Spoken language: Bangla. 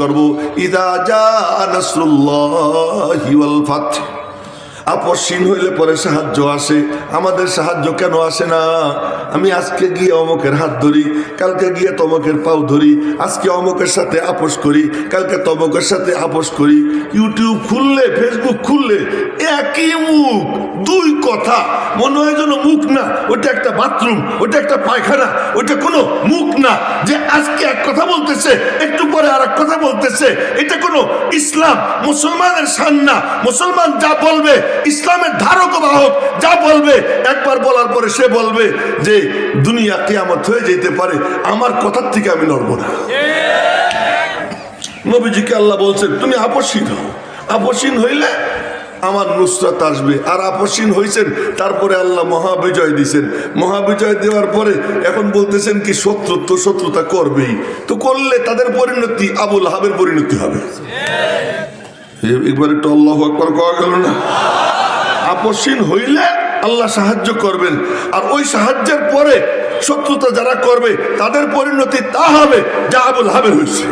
করব। ইদা যা আপসীন হইলে পরে সাহায্য আসে। আমাদের সাহায্য কেন আসে না? আমি আজকে গিয়ে অমকের হাত ধরি, কালকে গিয়ে তমকের পাও ধরি, আজকে অমকের সাথে আপোষ করি, কালকে তমকের সাথে আপোষ করি। ইউটিউব খুললে ফেসবুক খুললে একই মুখ কথা। মনে হয় যেন মুখ না ওটা একটা বাথরুম ওটা একটা পায়খানা ওটা কোনো মুখ না যে আজকে এক কথা বলতেছে একটু পরে আর এক কথা বলতেছে। এটা কোনো ইসলাম মুসলমানের শান না। মুসলমান যা বলবে ইসলামের ধারক বাহক যা বলবে একবার বলার পরে সে বলবে যে দুনিয়া কেয়ামত হয়ে যেতে পারে আমার কথার থেকে আমি নড়বো না। নবীজিকে আল্লাহ বলছেন তুমি আপসীন হও। আপসীন হইলে আমার নুসরাত আসবে। আর আপসীন হয়েছেন তারপরে আল্লাহ মহাবিজয় দিছেন। মহাবিজয় দেওয়ার পরে এখন বলতেছেন কি, শত্রুত্ব শত্রুতা করবেই। তো করলে তাদের পরিণতি আবুল হাবের পরিণতি হবে। একবার একটু আল্লাহ একবার কওয়া গেল না? আপসীন হইলে আল্লাহ সাহায্য করবেন। আর ওই সাহায্যের পরে শত্রুতা যারা করবে, তাদের পরিণতি তা হবে যা আবুল হাবের হয়েছে